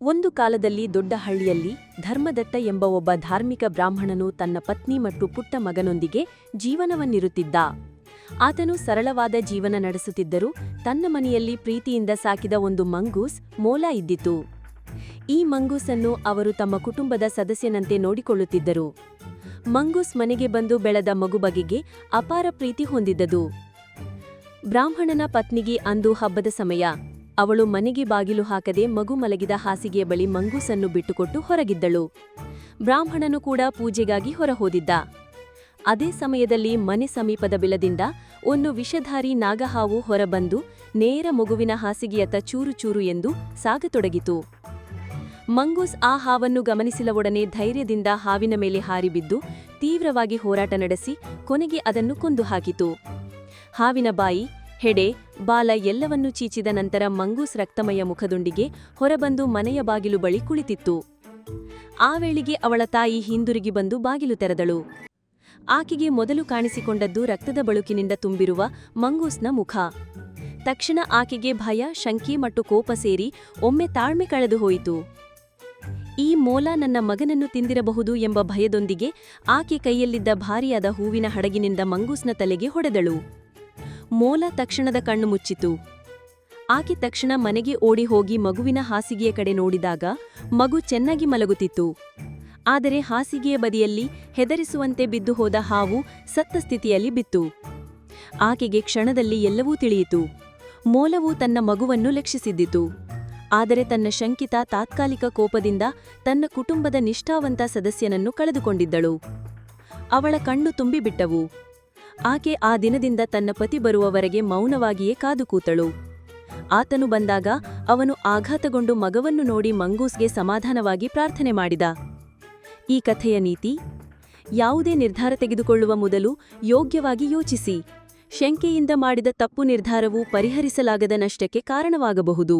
ಒಂದು ಕಾಲದಲ್ಲಿ ದೊಡ್ಡ ಹಳ್ಳಿಯಲ್ಲಿ ಧರ್ಮದತ್ತ ಎಂಬ ಒಬ್ಬ ಧಾರ್ಮಿಕ ಬ್ರಾಹ್ಮಣನು ತನ್ನ ಪತ್ನಿ ಮತ್ತು ಪುಟ್ಟ ಮಗನೊಂದಿಗೆ ಜೀವನವನ್ನಿರುತ್ತಿದ್ದ. ಆತನು ಸರಳವಾದ ಜೀವನ ನಡೆಸುತ್ತಿದ್ದರೂ ತನ್ನ ಮನೆಯಲ್ಲಿ ಪ್ರೀತಿಯಿಂದ ಸಾಕಿದ ಒಂದು ಮಂಗೂಸ್ ಮೋಲ ಇದ್ದಿತು. ಈ ಮಂಗೂಸನ್ನು ಅವರು ತಮ್ಮ ಕುಟುಂಬದ ಸದಸ್ಯನಂತೆ ನೋಡಿಕೊಳ್ಳುತ್ತಿದ್ದರು. ಮಂಗೂಸ್ ಮನೆಗೆ ಬಂದು ಬೆಳೆದ ಮಗು ಬಗೆಗೆ ಅಪಾರ ಪ್ರೀತಿ ಹೊಂದಿದ್ದದು. ಬ್ರಾಹ್ಮಣನ ಪತ್ನಿಗೆ ಅಂದು ಹಬ್ಬದ ಸಮಯ. ಅವಳು ಮನೆಗೆ ಬಾಗಿಲು ಹಾಕದೆ ಮಗು ಮಲಗಿದ ಹಾಸಿಗೆಯ ಬಳಿ ಮಂಗೂಸನ್ನು ಬಿಟ್ಟುಕೊಟ್ಟು ಹೊರಗಿದ್ದಳು. ಬ್ರಾಹ್ಮಣನು ಕೂಡ ಪೂಜೆಗಾಗಿ ಹೊರಹೋದಿದ್ದ. ಅದೇ ಸಮಯದಲ್ಲಿ ಮನೆ ಸಮೀಪದ ಬಿಲದಿಂದ ಒಂದು ವಿಷಧಾರಿ ನಾಗಹಾವು ಹೊರಬಂದು ನೇರ ಮಗುವಿನ ಹಾಸಿಗೆಯತ್ತ ಚೂರು ಚೂರು ಎಂದು ಸಾಗತೊಡಗಿತು. ಮಂಗೂಸ್ ಆ ಹಾವನ್ನು ಗಮನಿಸಿಲವೊಡನೆ ಧೈರ್ಯದಿಂದ ಹಾವಿನ ಮೇಲೆ ಹಾರಿಬಿದ್ದು ತೀವ್ರವಾಗಿ ಹೋರಾಟ ನಡೆಸಿ ಕೊನೆಗೆ ಅದನ್ನು ಕೊಂದು ಹಾಕಿತು. ಹಾವಿನ ಬಾಯಿ ಹೆಡೆ, ಬಾಲ ಎಲ್ಲವನ್ನೂ ಚೀಚಿದ ನಂತರ ಮಂಗೂಸ್ ರಕ್ತಮಯ ಮುಖದೊಂದಿಗೆ ಹೊರಬಂದು ಮನೆಯ ಬಾಗಿಲು ಬಳಿ ಕುಳಿತಿತ್ತು. ಆ ವೇಳೆಗೆ ಅವಳ ತಾಯಿ ಹಿಂದಿರುಗಿ ಬಂದು ಬಾಗಿಲು ತೆರೆದಳು. ಆಕೆಗೆ ಮೊದಲು ಕಾಣಿಸಿಕೊಂಡದ್ದು ರಕ್ತದ ಬಳುಕಿನಿಂದ ತುಂಬಿರುವ ಮಂಗೂಸ್ನ ಮುಖ. ತಕ್ಷಣ ಆಕೆಗೆ ಭಯ, ಶಂಕೆ ಮತ್ತು ಕೋಪ ಸೇರಿ ಒಮ್ಮೆ ತಾಳ್ಮೆ ಕಳೆದು ಹೋಯಿತು. ಈ ಮೋಲ ನನ್ನ ಮಗನನ್ನು ತಿಂದಿರಬಹುದು ಎಂಬ ಭಯದೊಂದಿಗೆ ಆಕೆ ಕೈಯಲ್ಲಿದ್ದ ಭಾರಿಯಾದ ಹೂವಿನ ಹಡಗಿನಿಂದ ಮಂಗೂಸ್ನ ತಲೆಗೆ ಹೊಡೆದಳು. ಮೋಲ ತಕ್ಷಣದ ಕಣ್ಣು ಮುಚ್ಚಿತು. ಆಕೆ ತಕ್ಷಣ ಮನೆಗೆ ಓಡಿ ಹೋಗಿ ಮಗುವಿನ ಹಾಸಿಗೆಯ ಕಡೆ ನೋಡಿದಾಗ ಮಗು ಚೆನ್ನಾಗಿ ಮಲಗುತ್ತಿತ್ತು. ಆದರೆ ಹಾಸಿಗೆಯ ಬದಿಯಲ್ಲಿ ಹೆದರಿಸುವಂತೆ ಬಿದ್ದು ಹೋದ ಹಾವು ಸತ್ತ ಸ್ಥಿತಿಯಲ್ಲಿ ಬಿತ್ತು. ಆಕೆಗೆ ಕ್ಷಣದಲ್ಲಿ ಎಲ್ಲವೂ ತಿಳಿಯಿತು. ಮೋಲವು ತನ್ನ ಮಗುವನ್ನು ಲಕ್ಷಿಸಿದ್ದಿತು. ಆದರೆ ತನ್ನ ಶಂಕಿತ ತಾತ್ಕಾಲಿಕ ಕೋಪದಿಂದ ತನ್ನ ಕುಟುಂಬದ ನಿಷ್ಠಾವಂತ ಸದಸ್ಯನನ್ನು ಕಳೆದುಕೊಂಡಿದ್ದಳು. ಅವಳ ಕಣ್ಣು ತುಂಬಿಬಿಟ್ಟವು. ಆಕೆ ಆ ದಿನದಿಂದ ತನ್ನ ಪತಿ ಬರುವವರೆಗೆ ಮೌನವಾಗಿಯೇ ಕಾದು ಕೂತಳು. ಆತನು ಬಂದಾಗ ಅವನು ಆಘಾತಗೊಂಡು ಮಗವನ್ನು ನೋಡಿ ಮಂಗೂಸ್ಗೆ ಸಮಾಧಾನವಾಗಿ ಪ್ರಾರ್ಥನೆ ಮಾಡಿದ. ಈ ಕಥೆಯ ನೀತಿ, ಯಾವುದೇ ನಿರ್ಧಾರ ತೆಗೆದುಕೊಳ್ಳುವ ಮೊದಲು ಯೋಗ್ಯವಾಗಿ ಯೋಚಿಸಿ, ಶಂಕೆಯಿಂದ ಮಾಡಿದ ತಪ್ಪು ನಿರ್ಧಾರವು ಪರಿಹರಿಸಲಾಗದ ನಷ್ಟಕ್ಕೆ ಕಾರಣವಾಗಬಹುದು.